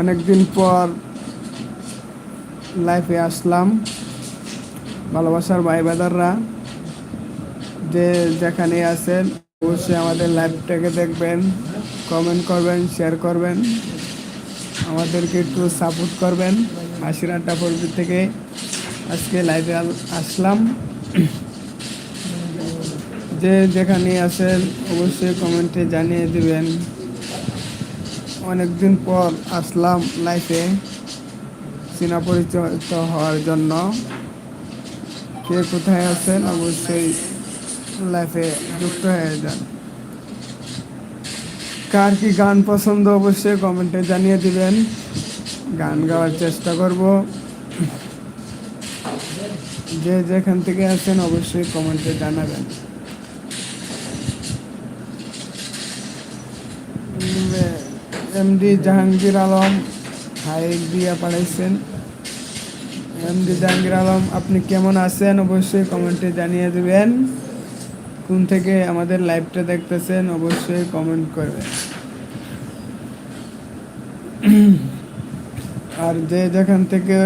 অনেকদিন পর লাইফে আসলাম। ভালোবাসার ভাই বাদাররা যে যেখানে আছেন, অবশ্যই আমাদের লাইভটাকে দেখবেন কমেন্ট করবেন শেয়ার করবেন। আমাদেরকে একটু সাপোর্ট করবেন। আশির আড্ডা থেকে আজকে লাইভে আসলাম। যে যেখানে আছেন, অবশ্যই কমেন্টে জানিয়ে দিবেন। অনেকদিন পর আসলাম লাইফে চেনা পরিচিত হওয়ার জন্য। কে কোথায় আছেন? অবশ্যই লাইফে যুক্ত হয়ে যান। কার কি গান পছন্দ? অবশ্যই কমেন্টে জানিয়ে দিবেন। গান গাওয়ার চেষ্টা করব। যে যেখান থেকে আছেন, অবশ্যই কমেন্টে জানাবেন। এমডি জাহাঙ্গীর আলম হাই দিয়া পাঠাইছেন এমডি জাহাঙ্গীর আলম আপনি কেমন আছেন? অবশ্যই কমেন্টে জানিয়ে দেবেন। কোন থেকে আমাদের লাইভটা দেখতেছেন, অবশ্যই কমেন্ট করবেন। আর যে যেখান থেকে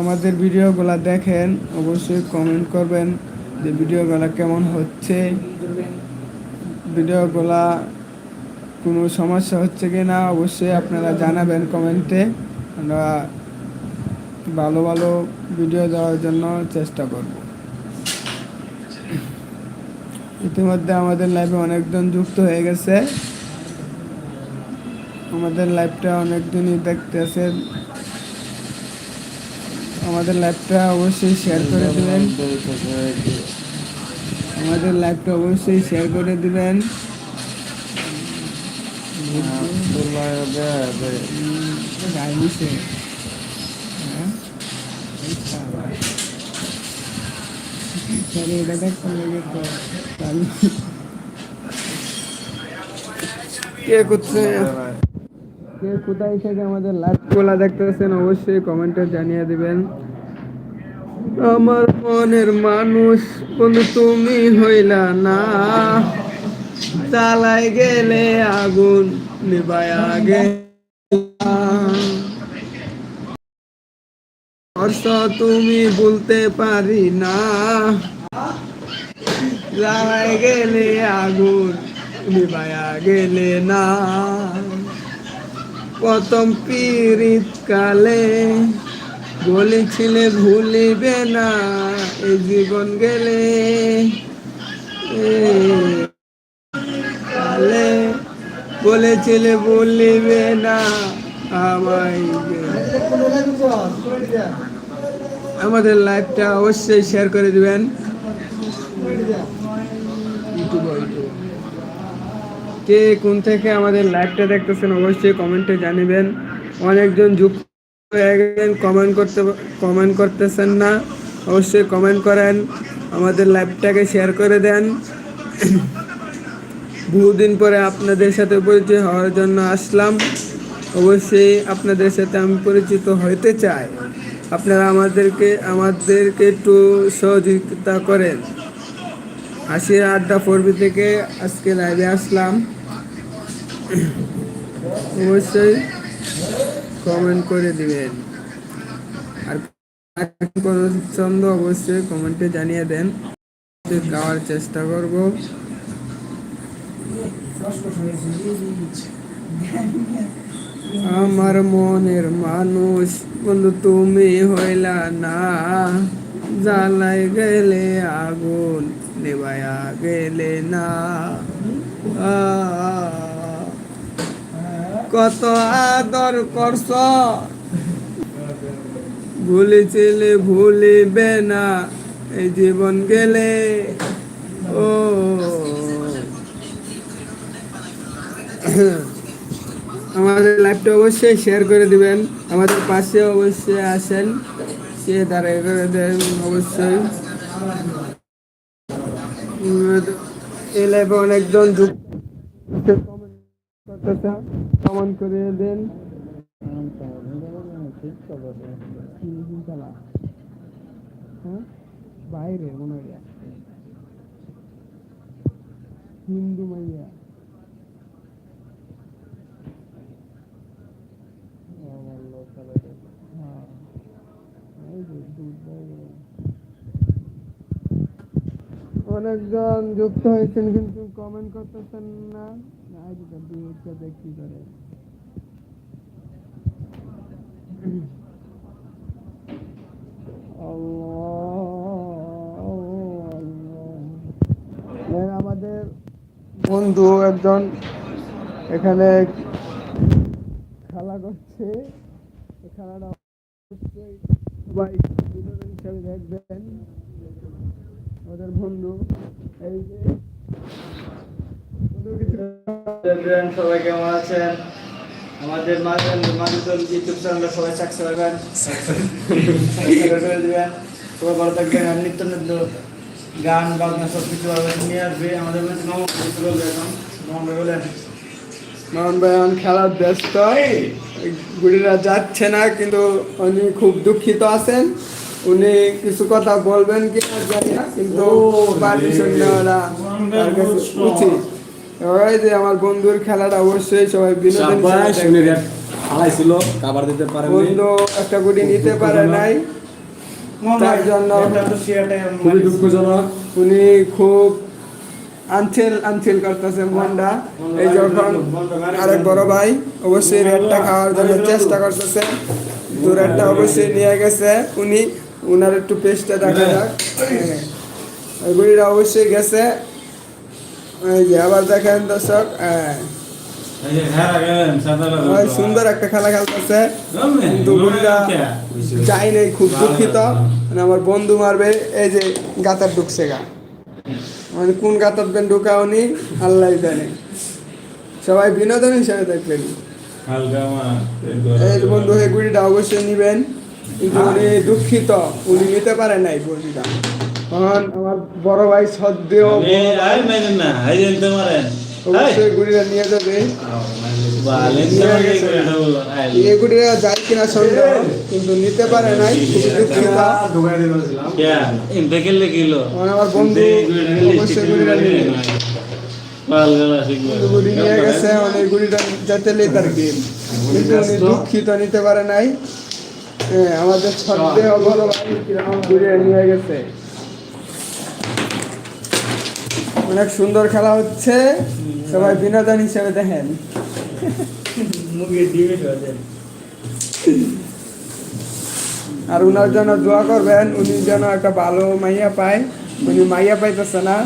আমাদের ভিডিওগুলো দেখেন, অবশ্যই কমেন্ট করবেন যে ভিডিওগুলো কেমন হচ্ছে। ভিডিওগুলা কোনো সমস্যা হচ্ছে কি না, অবশ্যই আপনারা জানাবেন কমেন্টে। আমরা ভালো ভালো ভিডিও দেওয়ার জন্য চেষ্টা করব। ইতিমধ্যে আমাদের লাইভে অনেকজন যুক্ত হয়ে গেছে। আমাদের লাইভটা অনেকজনই দেখতেছে। আমাদের লাইভটা অবশ্যই শেয়ার করে দেবেন। আমাদের লাইভটা অবশ্যই শেয়ার করে দিবেন। কে করছে কে কোথায় থেকে আমাদের লাইভগুলা দেখতেছেন অবশ্যই কমেন্টে জানিয়ে দিবেন। আমার মনের মানুষ, বন্ধু, তুমি হইলা না। চালাই গেলে আগুন নিবায়া অর্থ তুমি বলতে পারি না। জ্বালাই গেলে আগুন নিবায়া গেলে না। প্রথম পীড়িত কালে বলেছিলে ভুলিবে না এই জীবন গেলে। বলেছিলে ভুলিবে না আমায় আমাদের লাইভটা অবশ্যই শেয়ার করে দিবেন। কে কোন থেকে আমাদের লাইভটা দেখতেছেন অবশ্যই কমেন্টে জানিবেন। অনেকজন যুক্ত হয়ে কমেন্ট করতে, কমেন্ট করতেছেন না। অবশ্যই কমেন্ট করেন, আমাদের লাইভটাকে শেয়ার করে দেন। বহুদিন পরে আপনাদের সাথে পরিচয় হওয়ার জন্য আসলাম। অবশ্যই আপনাদের সাথে আমি পরিচিত হইতে চাই। আপনারা আমাদেরকে আমাদেরকে একটু সহযোগিতা করেন। আশির আড্ডা ফোরবি থেকে আজকে লাইভে আসলাম। অবশ্যই কমেন্ট করে দিবেন। আর পছন্দ অবশ্যই কমেন্টে জানিয়ে দেন। গাওয়ার চেষ্টা করব। আমার মনের মানুষ, বন্ধু, তুমি হইলা না। জ্বালাই গেলে আগুন, নেবায়া গেলে না। কত আদর করছ। ভুলেছিলে, ভুলিবে না, এই জীবন গেলে। ও আমাদের লাইভটা অবশ্যই শেয়ার করে দিবেন। আমাদের পাশে অবশ্যই আসেন। সে দাঁড়িয়ে করে দেন অবশ্যই। এই লাইভে অনেকজন কমেন্ট করে দেন। হ্যাঁ? বাইরে মনে হয়। হিন্দু মাইয়া। অনেকজন যুক্ত হয়েছেন, কিন্তু কমেন্ট করতেছেন না। আজকে করে। আমাদের বন্ধু একজন এখানে খেলা করছে। খেলাটা সবাই বিনোদন হিসাবে দেখবেন ওদের বন্ধু এই যে বন্ধু কিছু- এভরিওয়ান সবাই কেমন আছেন? আমাদের মাঝে মাঝে ইউটিউব চ্যানেলে সবাই সাবস্ক্রাইব করবেন সাবস্ক্রাইব করে দিবেন সবাই ভালো থাকবেন আর নিত্য নিত্য গান বাজনা সব কিছু নিয়ে আসবে। আমাদের মধ্যে কিছু বলবে এখন। মামা ভাই বলেন। মামুন ভাই এখন খেলার ব্যস্ত গুড়িরা যাচ্ছে না কিন্তু উনি খুব দুঃখিত আছেন। উনি কিছু কথা বলবেন কি না জানি না কিন্তু পারমিশন নেওয়াটা তার কাছে উচিত। ওই যে আমার বন্ধুর খেলাটা অবশ্যই সবাই বিনোদন। হারাইছিল কাবার দিতে পারেনি। বন্ধু একটা গুটি নিতে পারে নাই। তার জন্য খুবই দুঃখজনক। উনি খুব আনছিল আনছিল করতেছে মনটা এই যখন আরেক বড় ভাই অবশ্যই রেডটা খাওয়ার জন্য চেষ্টা করতেছে। দু রেডটা অবশ্যই নিয়ে গেছে। উনি উনার একটু পেস্টটা দেখা যাক। হ্যাঁ। ওই গুড়িটা অবশ্যই গেছে। এই যে আবার দেখেন দর্শক হ্যাঁ। সুন্দর একটা খেলা খেলতেছে। কিন্তু যাই নাই খুব দুঃখিত। মানে আমার বন্ধু মারবে এই যে গাতার ঢুকছে গা। মানে কোন গাতার বেন ঢুকা উনি আল্লাহ জানে। সবাই বিনোদন হিসাবে দেখবেন। এই বন্ধু এই গুড়িটা অবশ্যই নিবেন। কিন্তু উনি দুঃখিত উনি নিতে পারে নাই গুড়িটা তখন আমার বড় ভাই সদ্যেও অবশ্যই গুড়িটা নিয়ে যাবে এই গুড়িটা যায় কিনা সন্দেহ কিন্তু নিতে পারে নাই দুঃখিত। আমার বন্ধু অবশ্যই গুড়িটা নিবে গুড়ি নিয়ে গেছে অনেক গুড়িটা যেতে লেট আর কি। কিন্তু উনি দুঃখিত নিতে পারে নাই। হ্যাঁ, আমাদের ঘুরিয়ে নিয়ে গেছে। অনেক সুন্দর খেলা হচ্ছে। সবাই বিনোদন হিসেবে দেখেন। আর উনার জন্য দোয়া করবেন, উনি যেন একটা ভালো মাইয়া পায়। উনি মাইয়া পাইতেছে না।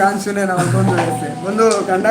গান শুনেন, আমার বন্ধু বন্ধু, গানটা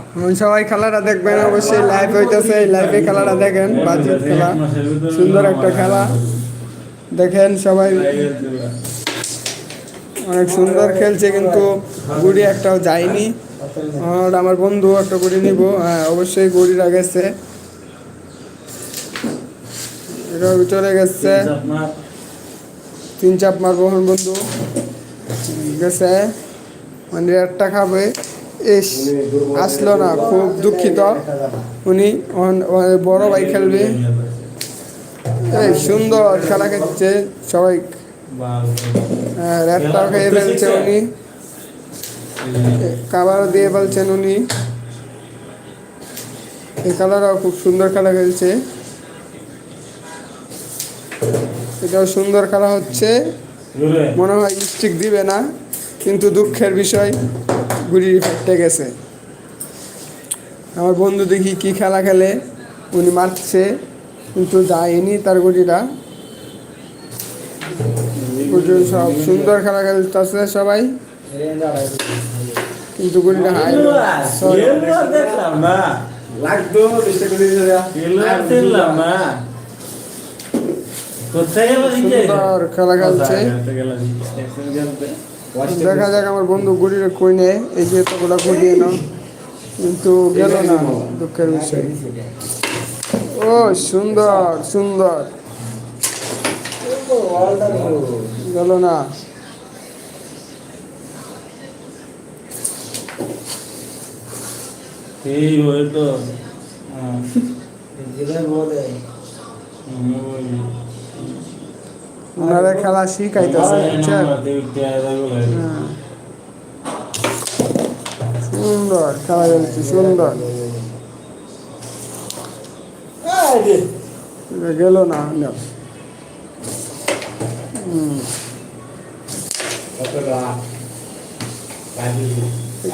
সবাই খেলাটা দেখবেন, অবশ্যই লাইভ হইতেছে, এই লাইভে খেলাটা দেখেন, বাজিত খেলা, সুন্দর একটা খেলা। দেখেন সবাই, অনেক সুন্দর খেলছে কিন্তু গুড়ি একটাও যায়নি। আর আমার বন্ধু একটা গুড়ি নিব হ্যাঁ অবশ্যই গেছে। এটা চলে গেছে। তিন চাপ মারবো বন্ধু। গেছে। মানে একটা খাবে। ইস আসলো না, খুব দুঃখিত। উনি বড় ভাই খেলবে। সুন্দর খেলা খেলছে সবাই। র্যাপটাও খেয়ে ফেলছে উনি। কাবারও দিয়ে ফেলছেন উনি। এই খেলাটাও খুব সুন্দর খেলা খেলছে। এটাও সুন্দর খেলা হচ্ছে। মনে হয় স্টিক দিবে না, কিন্তু দুঃখের বিষয়। গুড়ি ফেটে গেছে। আমার বন্ধু দেখি কি খেলা খেলে উনি মারছে কিন্তু যায়নি তার গুটিটা সব সুন্দর খেলা খেলতেছে সবাই। কিন্তু গুটিটা হাই সুন্দর খেলা খেলছে। দেখা যাক আমার বন্ধু গুড়ির কই নেয়। এই যে এতগুলো গুটি এনো কিন্তু গেল না দুঃখের বিষয়। ও সুন্দর সুন্দর। গেল না। এই ওই তো। ওনারা খেলা শিখাইতেছে বুঝছেন। সুন্দর খেলা চলছে সুন্দর। গেল না। হুম।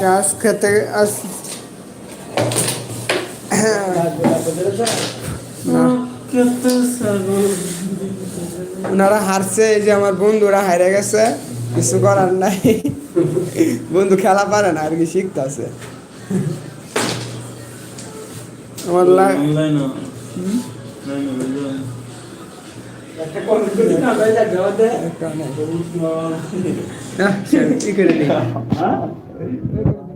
আজ খেতে আজ হ্যাঁ। ওনারা হারছে এই যে আমার বন্ধুরা হারে গেছে কিছু করার নাই। বন্ধু খেলা পারে না আর কি একটু যদি আমরা সাবস্ক্রাইব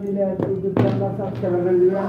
করে দিবেন।